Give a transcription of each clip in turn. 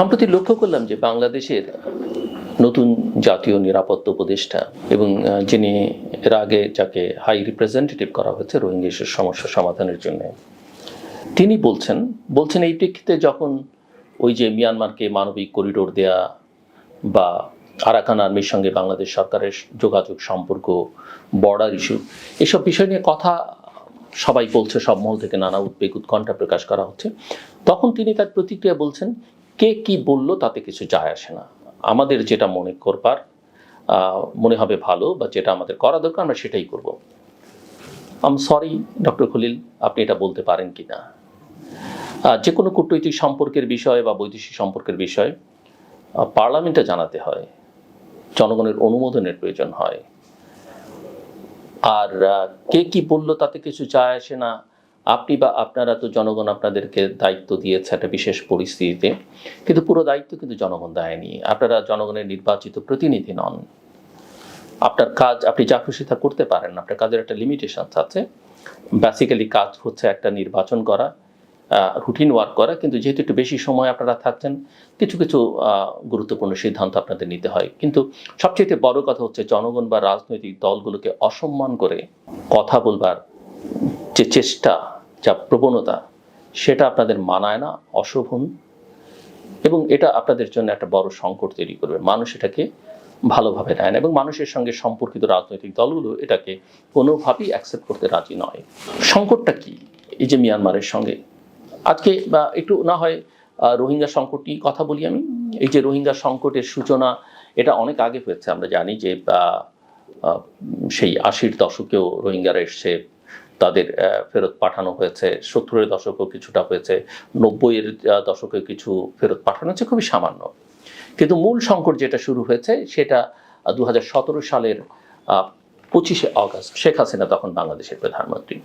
সম্প্রতি লক্ষ্য করলাম যে বাংলাদেশের নতুন জাতীয় নিরাপত্তা উপদেষ্টা এবং যিনি এর আগে যাকে হাই রিপ্রেজেন্টেটিভ করা হয়েছে, রোহিঙ্গা সমস্যা সমাধানের জন্য, তিনি বলছেন বলছেন এই প্রেক্ষিতে যখন ওই যে মিয়ানমারকে মানবিক করিডোর দেয়া বা আরাকান আর্মির সঙ্গে বাংলাদেশ সরকারের যোগাযোগ সম্পর্ক বর্ডার ইস্যু এসব বিষয় নিয়ে কথা সবাই বলছে, সব মহল থেকে নানা উদ্বেগ উৎকণ্ঠা প্রকাশ করা হচ্ছে। তখন তিনি তার প্রতিক্রিয়া বলছেন কে কি বলল তাতে কিছু যায় আসে না। আমাদের যেটা মনে করবার মনে হবে ভালো বা যেটা আমাদের করা দরকার আমরা সেটাই করব। আম সরি ডক্টর খলিল, আপনি এটা বলতে পারেন কি না যে কোনো কূটনৈতিক সম্পর্কের বিষয় বা বৈদেশিক সম্পর্কের বিষয় পার্লামেন্টে জানাতে হয়। জনগণের অনুমোদনের প্রয়োজন হয়। আর কে কি বলল তাতে কিছু যায় আসে না আপনি বা আপনারা তো জনগণ আপনাদেরকে দায়িত্ব দিয়েছে একটা বিশেষ পরিস্থিতিতে, কিন্তু পুরো দায়িত্ব কিন্তু জনগণ দেয়নি। আপনারা জনগণের নির্বাচিত প্রতিনিধি নন। আপনার কাজ, আপনি যা খুশি তা করতে পারেন আপনার কাজের একটা লিমিটেশন আছে। বেসিক্যালি কাজ হচ্ছে একটা নির্বাচন করা রুটিন ওয়ার্ক করা, কিন্তু যেহেতু একটু বেশি সময় আপনারা থাকছেন, কিছু কিছু গুরুত্বপূর্ণ সিদ্ধান্ত আপনাদের নিতে হয়। কিন্তু সবচেয়ে বড় কথা হচ্ছে জনগণ বা রাজনৈতিক দলগুলোকে অসম্মান করে কথা বলবার যে চেষ্টা যা প্রবণতা, সেটা আপনাদের মানায় না, অশোভন, এবং এটা আপনাদের জন্য একটা বড় সংকট তৈরি করবে। মানুষ এটাকে ভালোভাবে নেয় না, এবং মানুষের সঙ্গে সম্পর্কিত রাজনৈতিক দলগুলো এটাকে কোনোভাবেই অ্যাকসেপ্ট করতে রাজি নয়। সংকটটা কি? এই যে মিয়ানমারের সঙ্গে। আজকে বা একটু না হয় রোহিঙ্গা সংকটটি কথা বলি আমি। এই যে রোহিঙ্গা সংকটের সূচনা, এটা অনেক আগে হয়েছে, আমরা জানি যে সেই আশির দশকেও রোহিঙ্গারা এসছে তাদের ফেরত পাঠানো হয়েছে। সত্তরের দশকেও কিছুটা হয়েছে, নব্বইয়ের দশকে কিছু ফেরত পাঠানো হয়েছে, খুবই সামান্য। কিন্তু মূল সংকট যেটা শুরু হয়েছে, সেটা দু হাজার সতেরো সালের পঁচিশে আগস্ট শেখ হাসিনা তখন বাংলাদেশের প্রধানমন্ত্রী।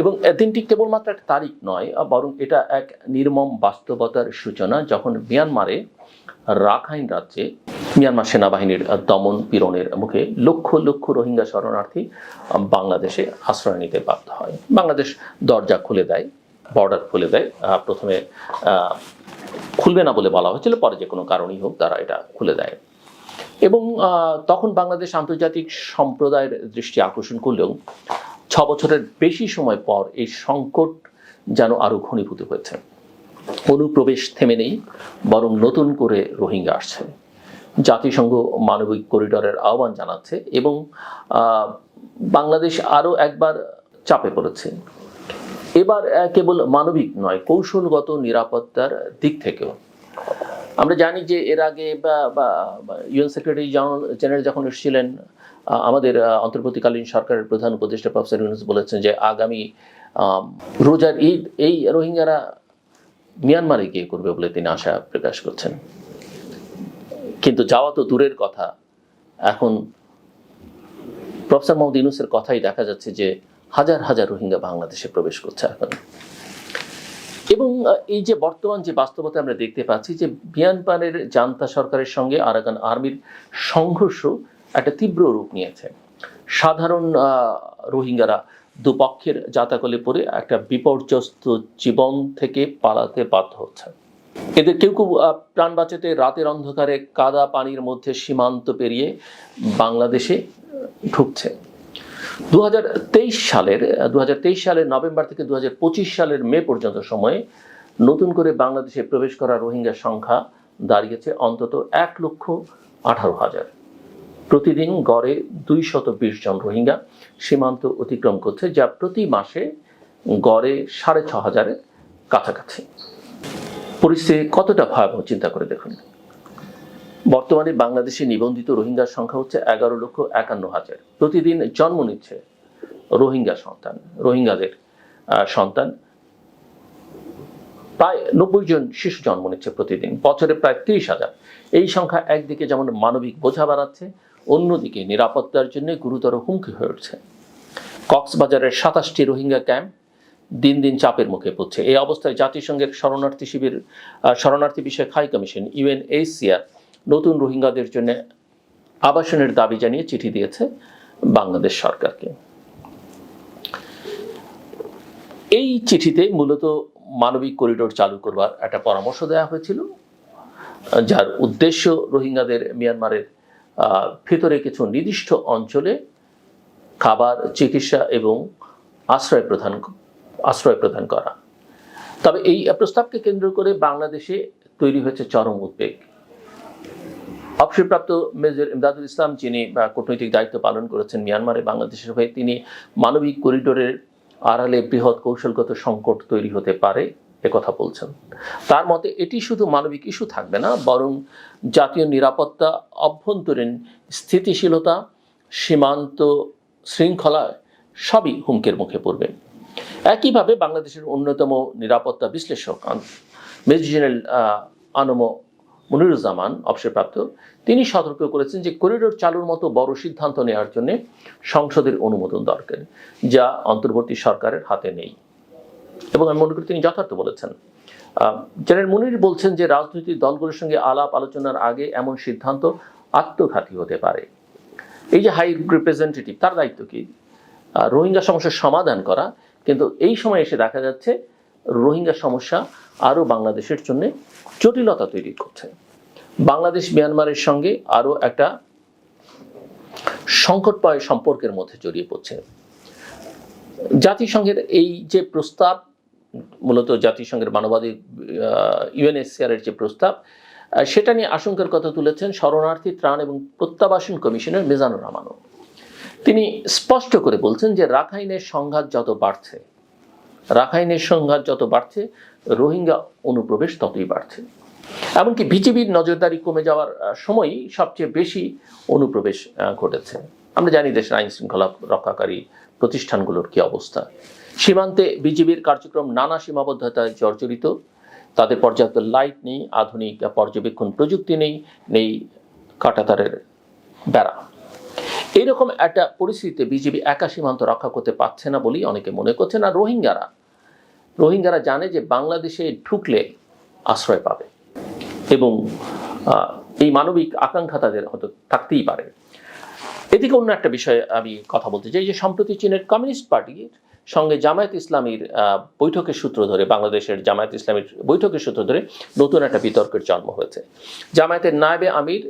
এবং দিনটি কেবলমাত্র একটা তারিখ নয় বরং এটা এক নির্মম বাস্তবতার সূচনা যখন মিয়ানমারে রাখাইন রাজ্যে মিয়ানমার সেনাবাহিনীর দমন পীড়নের মুখে লক্ষ লক্ষ রোহিঙ্গা শরণার্থী বাংলাদেশে আশ্রয় নিতে বাধ্য হয়। বাংলাদেশ দরজা খুলে দেয়, বর্ডার খুলে দেয়। প্রথমে খুলবে না বলে বলা হয়েছিল, পরে যে কোনো কারণেই হোক তারা এটা খুলে দেয়। এবং তখন বাংলাদেশ আন্তর্জাতিক সম্প্রদায়ের দৃষ্টি আকর্ষণ করলেও ছ বছরের বেশি সময় পর এই সংকট যেন আরও ঘনীভূত হয়েছে। অনুপ্রবেশ থেমে নেই, বরং নতুন করে রোহিঙ্গা আসছে। জাতিসংঘ মানবিক করিডরের আহ্বান জানাচ্ছে এবং বাংলাদেশ আরও একবার চাপে পড়েছে। এবার কেবল মানবিক নয়, কৌশলগত নিরাপত্তার দিক থেকেও। আমরা জানি যে এর আগে বা ইউএন সেক্রেটারি জেনারেল যখন এসেছিলেন আমাদের অন্তর্বর্তীকালীন সরকারের প্রধান উপদেষ্টা প্রফেসর ইউনুস বলেছেন যে আগামী রোজার ঈদ এই রোহিঙ্গারা মিয়ানমারে গিয়ে করবে বলে তিনি আশা প্রকাশ করছেন। কিন্তু যাওয়া তো দূরের কথা। এখন প্রফেসর মোহাম্মদ ইউনুসের কথাই দেখা যাচ্ছে যে হাজার হাজার রোহিঙ্গা বাংলাদেশে প্রবেশ করছে এখন। এবং এই যে বর্তমান যে বাস্তবতা আমরা দেখতে পাচ্ছি যে মিয়ানমারের জান্তা সরকারের সঙ্গে আরাকান আর্মির সংঘর্ষ একটা তীব্র রূপ নিয়েছে। সাধারণ রোহিঙ্গারা দুপক্ষের জাতাকলে পড়ে একটা বিপর্যস্ত জীবন থেকে পালাতে বাধ্য হচ্ছে। এদের কেউ কেউ প্রাণ বাঁচাতে রাতের অন্ধকারে কাদা পানির মধ্যে সীমান্ত পেরিয়ে বাংলাদেশে ঢুকছে। দু সালের দু সালের নভেম্বর থেকে দু সালের মে পর্যন্ত সময়ে নতুন করে বাংলাদেশে প্রবেশ করা রোহিঙ্গার সংখ্যা দাঁড়িয়েছে অন্তত এক লক্ষ আঠারো হাজার। প্রতিদিন গড়ে দুই শত বিশ জন রোহিঙ্গা সীমান্ত অতিক্রম করছে, যা প্রতি মাসে গড়ে সাড়ে ছ হাজারের কাছাকাছি। পরিস্থিতি কতটা ভয়াবহ, চিন্তা করে দেখুন। বর্তমানে বাংলাদেশে নিবন্ধিত রোহিঙ্গার সংখ্যা হচ্ছে এগারো লক্ষ একান্ন হাজার। প্রতিদিন জন্ম নিচ্ছে রোহিঙ্গা সন্তান, রোহিঙ্গাদের সন্তান। প্রায় নব্বই জন শিশু জন্ম নিচ্ছে প্রতিদিন, বছরে প্রায় তিরিশ হাজার। এই সংখ্যা একদিকে যেমন মানবিক বোঝা বাড়াচ্ছে, অন্যদিকে নিরাপত্তার জন্য গুরুতর হুমকি হয়ে উঠছে। কক্সবাজারের সাতাশটি রোহিঙ্গা ক্যাম্প দিন দিন চাপের মুখে পড়ছে। এই অবস্থায় জাতিসংঘের শরণার্থী শিবির শরণার্থী বিষয়ক হাই কমিশন ইউএনএইচসিআর নতুন রোহিঙ্গাদের জন্য আবাসনের দাবি জানিয়ে চিঠি দিয়েছে বাংলাদেশ সরকারকে। এই চিঠিতে মূলত মানবিক করিডোর চালু করবার একটা পরামর্শ দেওয়া হয়েছিল, যার উদ্দেশ্য রোহিঙ্গাদের মিয়ানমারের ভেতরে কিছু নির্দিষ্ট অঞ্চলে খাবার, চিকিৎসা এবং আশ্রয় প্রদান আশ্রয় প্রদান করা। তবে এই প্রস্তাবকে কেন্দ্র করে বাংলাদেশে তৈরি হয়েছে চরম উদ্বেগ। অবসরপ্রাপ্ত মেজর ইমদাদুল ইসলাম, যিনি কূটনৈতিক দায়িত্ব পালন করেছেন মিয়ানমারে বাংলাদেশের হয়ে, তিনি মানবিক করিডোরের আড়ালে বৃহৎ কৌশলগত সংকট তৈরি হতে পারে কথা বলছেন। তার মতে, এটি শুধু মানবিক ইস্যু থাকবে না, বরং জাতীয় নিরাপত্তা, অভ্যন্তরীণ স্থিতিশীলতা, সীমান্ত শৃঙ্খলা সবই হুমকির মুখে পড়বে। একইভাবে বাংলাদেশের অন্যতম নিরাপত্তা বিশ্লেষক মেজর জেনারেল আনম মনিরুজ্জামান অবসরপ্রাপ্ত। তিনি সতর্ক করেছেন যে করিডোর চালুর মতো বড় সিদ্ধান্ত নেওয়ার জন্য সংসদের অনুমোদন দরকার, যা অন্তর্বর্তী সরকারের হাতে নেই। এবং আমি মনে করি তিনি যথার্থ বলেছেন। জেনারেল মুনির বলছেন যে রাজনৈতিক দলগুলোর সঙ্গে আলাপ আলোচনার আগে এমন সিদ্ধান্ত আত্মঘাতী হতে পারে। এই যে হাই রিপ্রেজেন্টেটিভ, তার দায়িত্ব কি? রোহিঙ্গা সমস্যার সমাধান করা কিন্তু এই সময় এসে দেখা যাচ্ছে রোহিঙ্গা সমস্যা আরও বাংলাদেশের জন্য জটিলতা তৈরি করছে। বাংলাদেশ মিয়ানমারের সঙ্গে আরও একটা সংকটময় সম্পর্কের মধ্যে জড়িয়ে পড়ছে। জাতিসংঘের এই যে প্রস্তাব, মূলত জাতিসংঘের মানবাধিক ইউএনএসসিআর এর যে প্রস্তাব সেটা নিয়ে আশঙ্কার কথা তুলেছেন শরণার্থী ত্রাণ এবং প্রত্যাবাসন কমিশনের মেজানুর রহমানও। তিনি স্পষ্ট করে বলছেন যে রাখাইনের সংঘাত যত বাড়ছে, রাখাইনের সংঘাত যত বাড়ছে, রোহিঙ্গা অনুপ্রবেশ ততই বাড়ছে। এমনকি বিজিবির নজরদারি কমে যাওয়ার সময়ই সবচেয়ে বেশি অনুপ্রবেশ ঘটেছে। আমরা জানি দেশের আইন শৃঙ্খলা রক্ষাকারী প্রতিষ্ঠানগুলোর কি অবস্থা। সীমান্তে বিজিবির কার্যক্রম নানা সীমাবদ্ধতায় জর্জরিত। তাদের পর্যাপ্ত লাইট নেই, আধুনিক পর্যবেক্ষণ প্রযুক্তি নেই নেই কাটাতারের বেড়া। এইরকম একটা পরিস্থিতিতে বিজেপি একা সীমান্ত রক্ষা করতে পারছে না বলেই অনেকে মনে করছে না রোহিঙ্গারা। রোহিঙ্গারা জানে যে বাংলাদেশে ঢুকলে আশ্রয় পাবে। এবং এই মানবিক আকাঙ্ক্ষা তাদের হয়তো থাকতেই পারে। এদিকে অন্য একটা বিষয়ে আমি কথা বলতে চাই যে, সম্প্রতি চীনের কমিউনিস্ট পার্টির সঙ্গে জামায়াত ইসলামীর বৈঠকের সূত্র ধরে, বাংলাদেশের জামায়াত ইসলামীর বৈঠকের সূত্র ধরে নতুন একটা বিতর্কের জন্ম হয়েছে। জামায়াতের নায়েবে আমির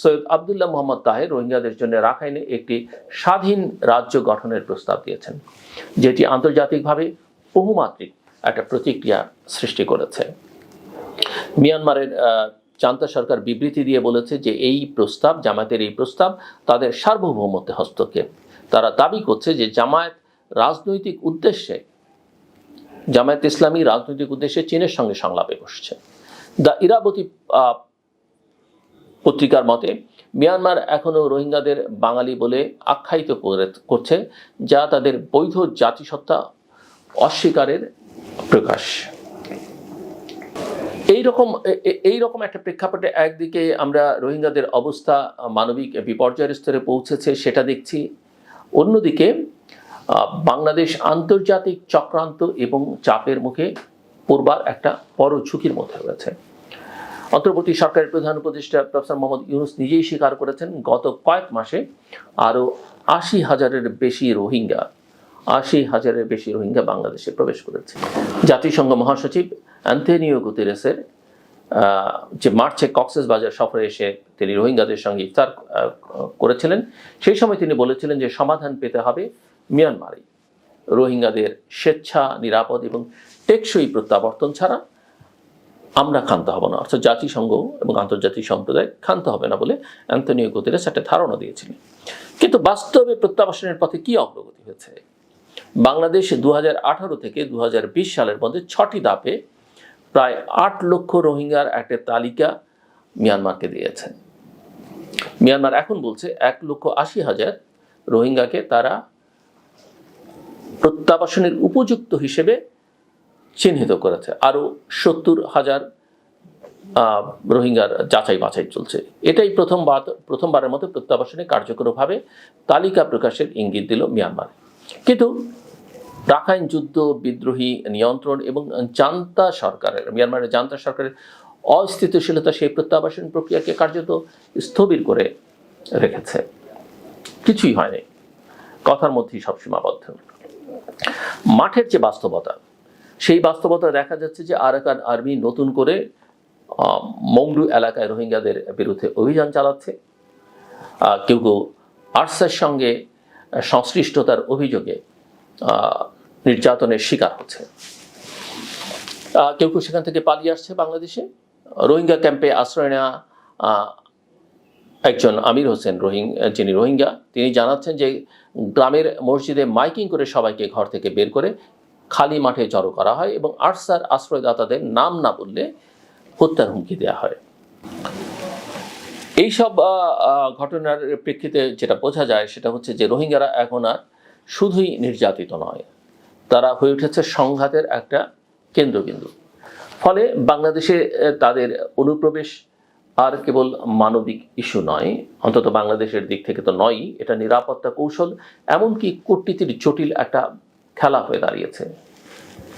সৈয়দ আবদুল্লাহ মোহাম্মদ তাহের রোহিঙ্গাদের জন্য রাখাইনে একটি স্বাধীন রাজ্য গঠনের প্রস্তাব দিয়েছেন, যেটি আন্তর্জাতিকভাবে বহুমাত্রিক একটা প্রতিক্রিয়া সৃষ্টি করেছে। মিয়ানমারের চান্তা সরকার বিবৃতি দিয়ে বলেছে যে এই প্রস্তাব, জামায়াতের এই প্রস্তাব তাদের সার্বভৌমত্বে হস্তক্ষেপ। তারা দাবি করছে যে জামায়াত রাজনৈতিক উদ্দেশ্যে, জামায়াত ইসলামী রাজনৈতিক উদ্দেশ্যে চীনের সঙ্গে সংলাপে বসছে। দ্য ইরাবতী পত্রিকার মতে, মিয়ানমার এখনও রোহিঙ্গাদের বাঙালি বলে আখ্যায়িত করে- করছে, যা তাদের বৈধ জাতিসত্তা অস্বীকারের প্রকাশ। এইরকম এইরকম একটা প্রেক্ষাপটে একদিকে আমরা রোহিঙ্গাদের অবস্থা মানবিক বিপর্যয়ের স্তরে পৌঁছেছে, সেটা দেখছি। অন্যদিকে বাংলাদেশ আন্তর্জাতিক চক্রান্ত এবং চাপের মুখে পড়বার একটা বড় ঝুঁকির মধ্যে রয়েছে। অন্তর্বর্তী সরকারের প্রধান উপদেষ্টা প্রফেসর মোহাম্মদ ইউনুস নিজেই স্বীকার করেছেন, গত কয়েক মাসে আরও আশি হাজারের বেশি রোহিঙ্গা, আশি হাজারের বেশি রোহিঙ্গা বাংলাদেশে প্রবেশ করেছে। জাতিসংঘ মহাসচিব অ্যান্থনিও গুতেরেসের যে মার্চে কক্সেস বাজার সফরে এসে তিনি রোহিঙ্গাদের সঙ্গে ইফতার করেছিলেন, সেই সময় তিনি বলেছিলেন যে সমাধান পেতে হবে মিয়ানমারে। রোহিঙ্গাদের স্বেচ্ছা, নিরাপদ এবং টেকসই প্রত্যাবর্তন ছাড়া আমরা ক্ষান্ত হব না। অর্থাৎ জাতিসংঘ এবং আন্তর্জাতিক সম্প্রদায় ক্ষান্ত হবে না বলে অ্যান্থনিও গুতেরেস একটা ধারণা দিয়েছিলেন। কিন্তু বাস্তবে প্রত্যাবাসনের পথে কি অগ্রগতি হয়েছে? বাংলাদেশ দু হাজার আঠারো থেকে দু হাজার বিশ সালের মধ্যে ছটি ধাপে প্রায় আট লক্ষ রোহিঙ্গার একটা তালিকা মিয়ানমারকে দিয়েছেন মিয়ানমার এখন বলছে এক লক্ষ আশি হাজার রোহিঙ্গাকে তারা প্রত্যাবাসনের উপযুক্ত হিসেবে চিহ্নিত করেছে। আরও সত্তর হাজার রোহিঙ্গার যাচাই বাছাই চলছে। এটাই প্রথমবার প্রথমবারের মতো প্রত্যাবাসনে কার্যকরভাবে তালিকা প্রকাশের ইঙ্গিত দিল মিয়ানমার। কিন্তু রাখাইন যুদ্ধ, বিদ্রোহী নিয়ন্ত্রণ এবং জান্তা সরকারের, মিয়ানমারের জান্তা সরকারের অস্থিতিশীলতা সেই প্রত্যাবাসন প্রক্রিয়াকে কার্যত স্থবির করে রেখেছে। কিছুই হয়নি। কথার মধ্যেই সব সীমাবদ্ধ। মাঠের যে বাস্তবতা, সেই বাস্তবতা দেখা যাচ্ছে যে আরাকান আর্মি নতুন করে মংডু এলাকায় রোহিঙ্গাদের বিরুদ্ধে অভিযান চালাচ্ছে। কেউ কেউ আর্টসের সঙ্গে সংশ্লিষ্টতার অভিযোগে নির্যাতনের শিকার হচ্ছে। কেউ কেউ সেখান থেকে পালিয়ে আসছে বাংলাদেশে। রোহিঙ্গা ক্যাম্পে আশ্রয় নেওয়া একজন আমির হোসেন রোহিং যিনি রোহিঙ্গা, তিনি জানাচ্ছেন যে গ্রামের মসজিদে মাইকিং করে সবাইকে ঘর থেকে বের করে খালি মাঠে জড়ো করা হয় এবং আরসার আশ্রয়দাতাদের নাম না বললে হত্যার হুমকি দেওয়া হয়। এইসব ঘটনার প্রেক্ষিতে যেটা বোঝা যায় সেটা হচ্ছে যে রোহিঙ্গারা এখন আর শুধুই নির্যাতিত নয়, তারা হয়ে উঠেছে সংঘাতের একটা কেন্দ্রবিন্দু। ফলে বাংলাদেশে তাদের অনুপ্রবেশ আর কেবল মানবিক ইস্যু নয়, অন্তত বাংলাদেশের দিক থেকে তো নয়ই, এটা নিরাপত্তা কৌশল, এমনকি কূটনীতির জটিল একটা খেলা হয়ে দাঁড়িয়েছে।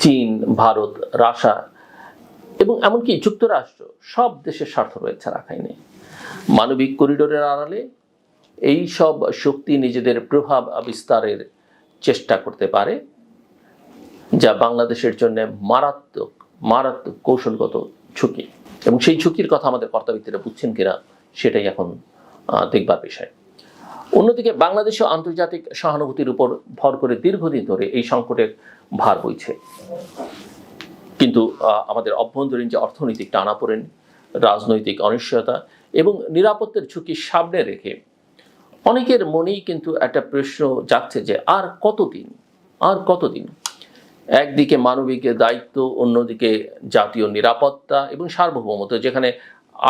চীন, ভারত, রাশিয়া এবং এমনকি যুক্তরাষ্ট্র, সব দেশের স্বার্থ রয়েছে রাখাইনে। মানবিক করিডোরের আড়ালে এই সব শক্তি নিজেদের প্রভাব বিস্তারের চেষ্টা করতে পারে, যা বাংলাদেশের জন্য মারাত্মক মারাত্মক কৌশলগত ঝুঁকি। এবং সেই ঝুঁকির কথা আমাদের কর্তাব্যক্তিরা বুঝছেন কিনা, সেটাই এখন দেখবার বিষয়। অন্যদিকে বাংলাদেশও আন্তর্জাতিক সহানুভূতির উপর ভর করে দীর্ঘদিন ধরে এই সংকটের ভার বইছে। কিন্তু আমাদের অভ্যন্তরীণ যে অর্থনৈতিক টানাপোড়েন, রাজনৈতিক অনিশ্চয়তা এবং নিরাপত্তার ঝুঁকি সামনে রেখে অনেকের মনেই কিন্তু একটা প্রশ্ন যাচ্ছে যে, আর কতদিন আর কতদিন একদিকে মানবিক দায়িত্ব, অন্যদিকে জাতীয় নিরাপত্তা এবং সার্বভৌমত্ব, যেখানে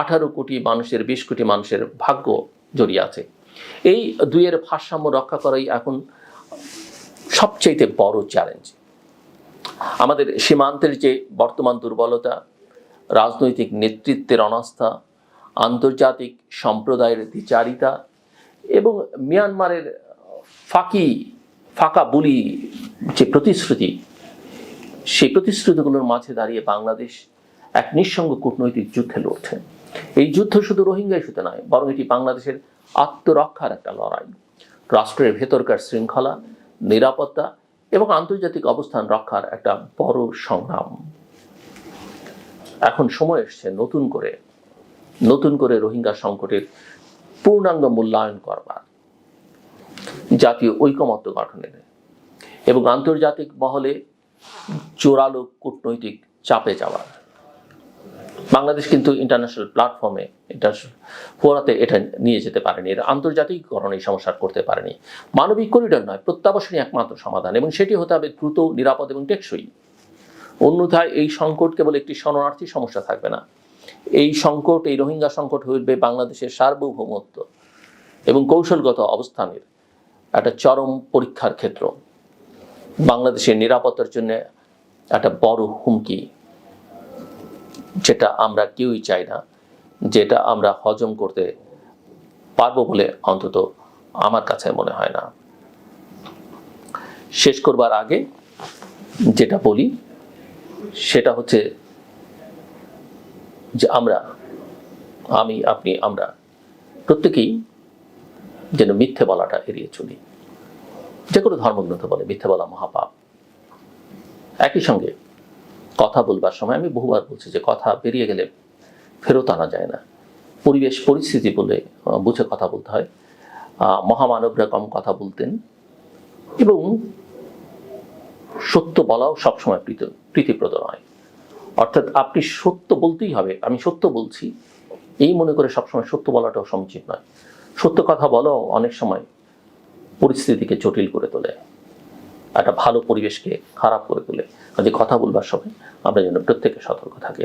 আঠারো কোটি মানুষের, বিশ কোটি মানুষের ভাগ্য জড়িয়ে আছে। এই দুইয়ের ভারসাম্য রক্ষা করাই এখন সবচেয়ে বড় চ্যালেঞ্জ আমাদের সীমান্তের যে বর্তমান দুর্বলতা, রাজনৈতিক নেতৃত্বের অনাস্থা, আন্তর্জাতিক সম্প্রদায়ের দ্বিচারিতা এবং মিয়ানমারের ফাঁকি, ফাঁকা বুলি যে প্রতিশ্রুতি সেই প্রতিশ্রুতিগুলোর মাঝে দাঁড়িয়ে বাংলাদেশ এক নিঃসঙ্গ কূটনৈতিক যুদ্ধে লড়ছে। এই যুদ্ধ শুধু রোহিঙ্গা ইস্যুতে নয়, বরং এটি বাংলাদেশের আত্মরক্ষার একটা লড়াই। রাষ্ট্রের ভেতরকার শৃঙ্খলা, নিরাপত্তা এবং আন্তর্জাতিক অবস্থান রক্ষার একটা বড় সংগ্রাম। এখন সময় এসছে নতুন করে নতুন করে রোহিঙ্গা সংকটের পূর্ণাঙ্গ মূল্যায়ন করবার। জাতীয় ঐকমত্য গঠনের এবং আন্তর্জাতিক মহলে জোরালো কূটনৈতিক চাপে যাওয়ার। বাংলাদেশ কিন্তু ইন্টারন্যাশনাল প্ল্যাটফর্মে এটা ফোরাতে এটা নিয়ে যেতে পারেনি, এর আন্তর্জাতিককরণ এই সমস্যার করতে পারেনি। মানবিক করিডর নয় প্রত্যাবাসনই একমাত্র সমাধান এবং সেটি হতে হবে দ্রুত, নিরাপদ এবং টেকসই। অন্যথায় এই সংকট কেবল একটি শরণার্থী সমস্যা থাকবে না। এই সংকট, এই রোহিঙ্গা সংকট হইবে বাংলাদেশের সার্বভৌমত্ব এবং কৌশলগত অবস্থানের একটা চরম পরীক্ষার ক্ষেত্র। বাংলাদেশের নিরাপত্তার জন্য একটা বড় হুমকি, যেটা আমরা কেউই চাই না, যেটা আমরা হজম করতে পারব বলে অন্তত আমার কাছে মনে হয় না। শেষ করবার আগে যেটা বলি, সেটা হচ্ছে যে আমরা, আমি, আপনি, আমরা প্রত্যেকেই যেন মিথ্যে বলাটা এড়িয়ে চলি। যে কোনো ধর্মগ্রন্থ বলে মিথ্যে বলা মহাপাপ। একই সঙ্গে কথা বলবার সময় আমি বহুবার বলছি যে কথা বেরিয়ে গেলে ফেরত আনা যায় না। পরিবেশ, পরিস্থিতি বলে বুঝে কথা বলতে হয়। মহামানবরা কম কথা বলতেন এবং সত্য বলাও সবসময় প্রীত, প্রীতিপ্রদ নয়। অর্থাৎ আপনি সত্য বলতেই হবে, আমি সত্য বলছি। এই মনে করে সবসময় সত্য বলাটাও সমীচীন নয়। সত্য কথা বলাও অনেক সময় পরিস্থিতিকে জটিল করে তোলে, একটা ভালো পরিবেশকে খারাপ করে তোলে। কাজে কথা বলবার সময় আমরা যেন প্রত্যেকে সতর্ক থাকি।